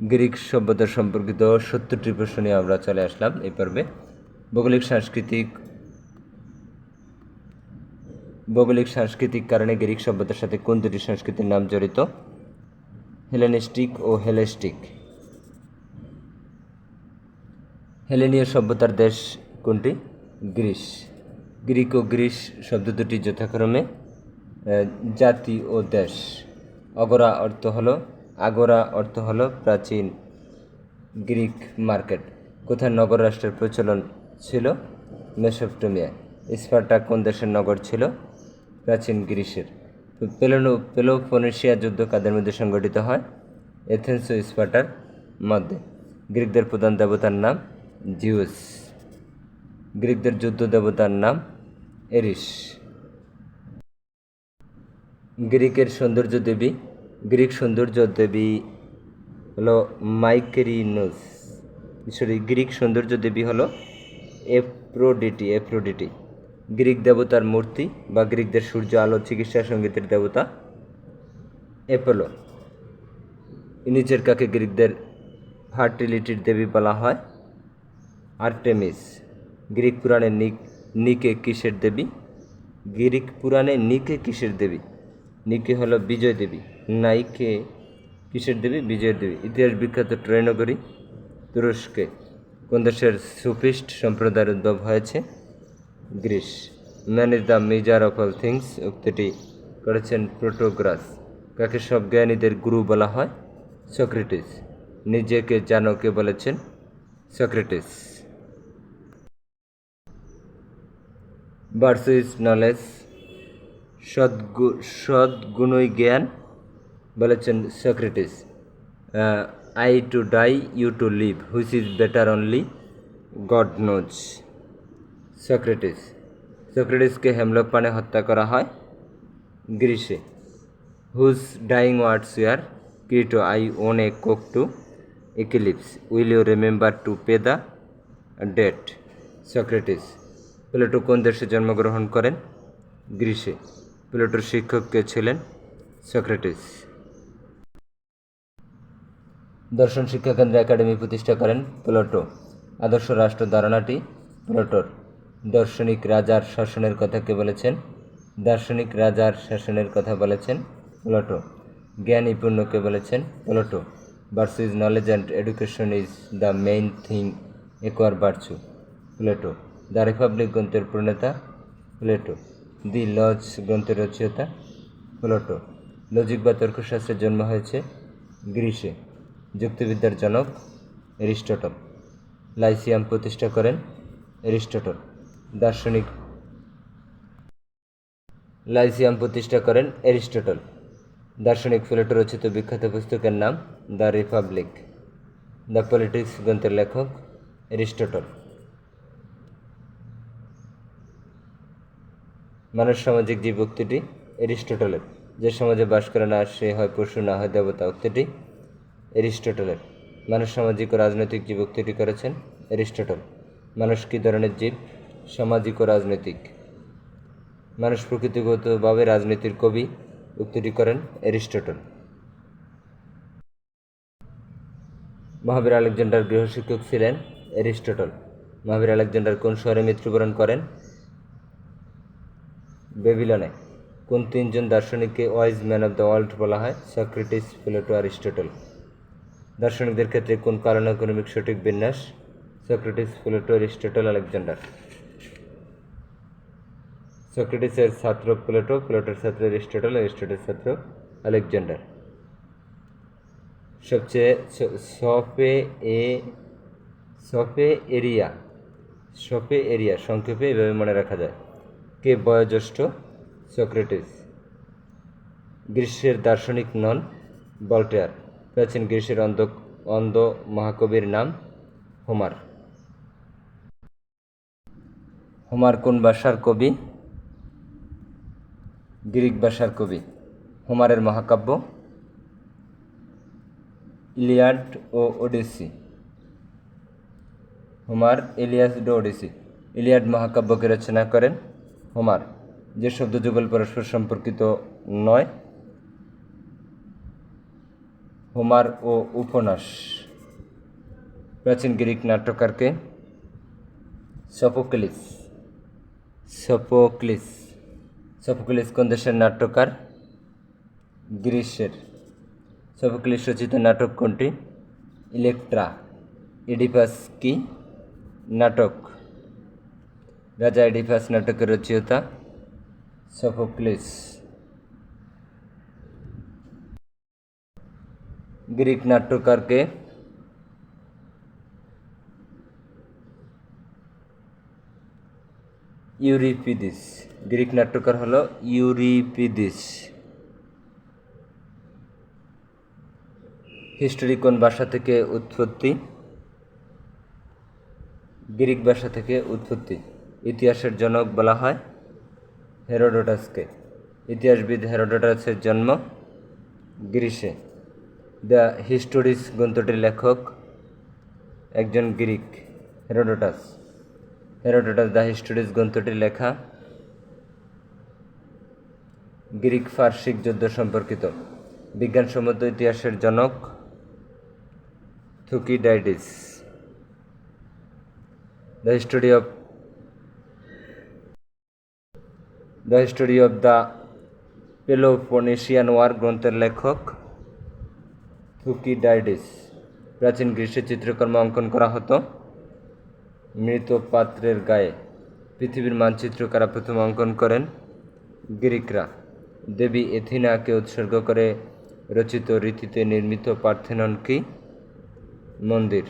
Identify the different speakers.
Speaker 1: Greek সভ্যতা সম্পর্কিত সত্তরটি প্রশ্ন নিয়ে আমরা চলে আসলাম এই পর্বে। ভৌগোলিক, সাংস্কৃতিক ভৌগোলিক, সাংস্কৃতিক কারণে গ্রিক সভ্যতার সাথে কোন দুটি সংস্কৃতির নাম জড়িত? হেলেনিস্টিক ও হেলেস্টিক। হেলেনীয় সভ্যতার দেশ কোনটি? গ্রিস। গ্রিক ও গ্রিস শব্দ দুটি যথাক্রমে জাতি ও দেশ। অগরা অর্থ হলো আগোরা অর্থ হলো প্রাচীন গ্রিক মার্কেট, কোথায় নগর রাষ্ট্রের প্রচলন ছিল? মেসোপটেমিয়া, স্পার্টা কোন দেশের নগর ছিল? প্রাচীন গ্রিসের। পেলোনো, পেলোপনেশিয়া যুদ্ধ কাদের মধ্যে সংগঠিত হয়? এথেন্স ও স্পার্টার মধ্যে। গ্রিকদের প্রধান দেবতার নাম জিউস। গ্রিকদের যুদ্ধ দেবতার নাম এরিস। গ্রিকের সৌন্দর্য দেবী গ্রিক সৌন্দর্য দেবী হলো মাইকেরিনোস। সরি, গ্রিক সৌন্দর্য দেবী হলো এপ্রোডিটি এপ্রোডিটি গ্রিক দেবতার মূর্তি বা গ্রিকদের সূর্য, আলো, চিকিৎসা, সঙ্গীতের দেবতা এপোলো। নিচের কাকে গ্রিকদের ফার্টিলিটির দেবী বলা হয়। আর্টেমিস, গ্রিক পুরাণে নিক নিকে কিসের দেবী? গ্রিক পুরাণে নিকে কিসের দেবী? নিকে হলো বিজয় দেবী। নাইকে, কিসের দেবী? বিজয়ের দেবী। ইতিহাস বিখ্যাত ট্রেনগরী তুরস্কে। কোন দেশের সুফিস্ট সম্প্রদায়ের উদ্ভব হয়েছে? Greece. Man is the measure of all things উক্তিটি করেছেন প্রোটোগ্রাস। কাকে সব জ্ঞানীদের গুরু বলা হয়? সক্রেটিস। নিজেকে জানো কে বলেছেন? সক্রেটিস। ভার্সেস নলেজ সদ্গু, সদ্গুণই জ্ঞান। বলেছেন Socrates I to die you to live which is better only God knows Socrates, সক্রেটিসকে hemlock পানে হত্যা করা হয় গ্রীসে whose dying words were Crito I owe a cock to Asclepius will you remember to pay the debt Socrates, Plato কোন দেশে জন্মগ্রহণ করেন? গ্রীসে প্লেটোর শিক্ষক কে ছিলেন? সক্রেটিস দর্শন শিক্ষা কেন্দ্র একাডেমি প্রতিষ্ঠা করেন প্লেটো। আদর্শ রাষ্ট্র ধারণাটি প্লেটোর। দার্শনিক রাজার শাসনের কথা কে বলেছেন? দার্শনিক রাজার শাসনের কথা বলেছেন প্লেটো। জ্ঞানী পূর্ণকে বলেছেন Plato. Virtue is knowledge and education is the main thing acquire বার্চু Plato. The republic গ্রন্থের প্রণেতা প্লেটো। দি লজ গ্রন্থের রচয়িতা প্লেটো। লজিক বা তর্কশাস্ত্রের জন্ম হয়েছে গ্রিসে। যুক্তিবিদ্যার জনক এরিস্টটল। লাইসিয়াম প্রতিষ্ঠা করেন এরিস্টটল। দার্শনিক লাইসিয়াম প্রতিষ্ঠা করেন এরিস্টটল। দার্শনিক প্লেটো রচিত বিখ্যাত পুস্তকের নাম দ্য রিপাবলিক। দ্য পলিটিক্স গ্রন্থের লেখক এরিস্টটল। মানুষ সামাজিক জীব উক্তিটি এরিস্টটলের, যে সমাজে বাস করে না, সে হয় পশু, না হয় দেবতা, উক্তিটি এরিস্টটলের মানুষ সামাজিক ও রাজনৈতিক জীব উক্তিটি করেছেন এরিস্টটল মানুষ কী ধরনের জীব সামাজিক ও রাজনৈতিক, মানুষ প্রকৃতিগতভাবে রাজনীতির কবি উক্তিটি করেন এরিস্টটল। মহাবীর আলেকজান্ডার গৃহশিক্ষক ছিলেন এরিস্টটল। মহাবীর আলেকজান্ডার কোন শহরে মৃত্যুবরণ করেন? বেবিলনে। কোন তিনজন দার্শনিককে wise man of the world বলা হয়? সক্রেটিস, প্লেটো অ্যারিস্টটল দার্শনিকদের ক্ষেত্রে কোন কারণাক্রমিক সঠিক বিন্যাস? Socrates Plato Aristotle Alexander. সক্রেটিসের ছাত্র প্লেটো, প্লেটোর ছাত্র অ্যারিস্টটল অ্যারিস্টটলের ছাত্র আলেকজান্ডার। সবচেয়ে সফে এ, সফে এরিয়া সফে এরিয়া, সংক্ষেপে এভাবে মনে রাখা যায়। কে বয়োজ্যেষ্ঠ? সক্রেটিস। গ্রীষ্মের দার্শনিক নন, বল্টেয়ার। প্রাচীন গ্রীষ্মের অন্ধ অন্ধ মহাকবির নাম হোমার। হোমার কোন ভাষার কবি? গ্রিক ভাষার কবি। হোমারের মহাকাব্য ইলিয়াড ও ওডিসি। হোমার ইলিয়াস ডো ওডিসি। ইলিয়াড মহাকাব্যকে রচনা করেন হোমার। যে শব্দ যুগল পরস্পর সম্পর্কিত নয় হোমার ও উপন্যাস। প্রাচীন গ্রিক নাট্যকারকে সপোক্লিস সপোক্লিস সপোক্লিস কোন দেশের নাট্যকার? গ্রীষ্মের সপোক্লিস রচিত নাটক কোনটি? ইলেকট্রা ইডিপাস কি নাটক? রাজা এডিপাস নাটকের রচয়িতা সফোক্লিস। গ্রিক নাট্যকারকে। ইউরিপিদিস গ্রিক নাট্যকার হল ইউরিপিদিস হিস্টোরি কোন ভাষা থেকে উৎপত্তি? গ্রিক ভাষা থেকে উৎপত্তি। ইতিহাসের জনক বলা হয় হেরোডোটাসকে। ইতিহাসবিদ হেরোডোটাসের জন্ম গ্রিসে। দ্য হিস্টোরিস গ্রন্থটির লেখক একজন Greek, Herodotus. Herodotus the Histories গ্রন্থটির লেখা গ্রিক ফার্সিক যুদ্ধ সম্পর্কিত। বিজ্ঞানসম্মত ইতিহাসের জনক Thucydides the history of the history of the Peloponnesian war গ্রন্থের লেখক থুকিডাইডিস প্রাচীন গ্রীষ্মের চিত্রকর্ম অঙ্কন করা হতো। মৃত পাত্রের গায়ে পৃথিবীর মানচিত্র কারা প্রথম অঙ্কন করেন গ্রিকরা। দেবী এথিনাকে উৎসর্গ করে রচিত রীতিতে নির্মিত পার্থেনন কি মন্দির।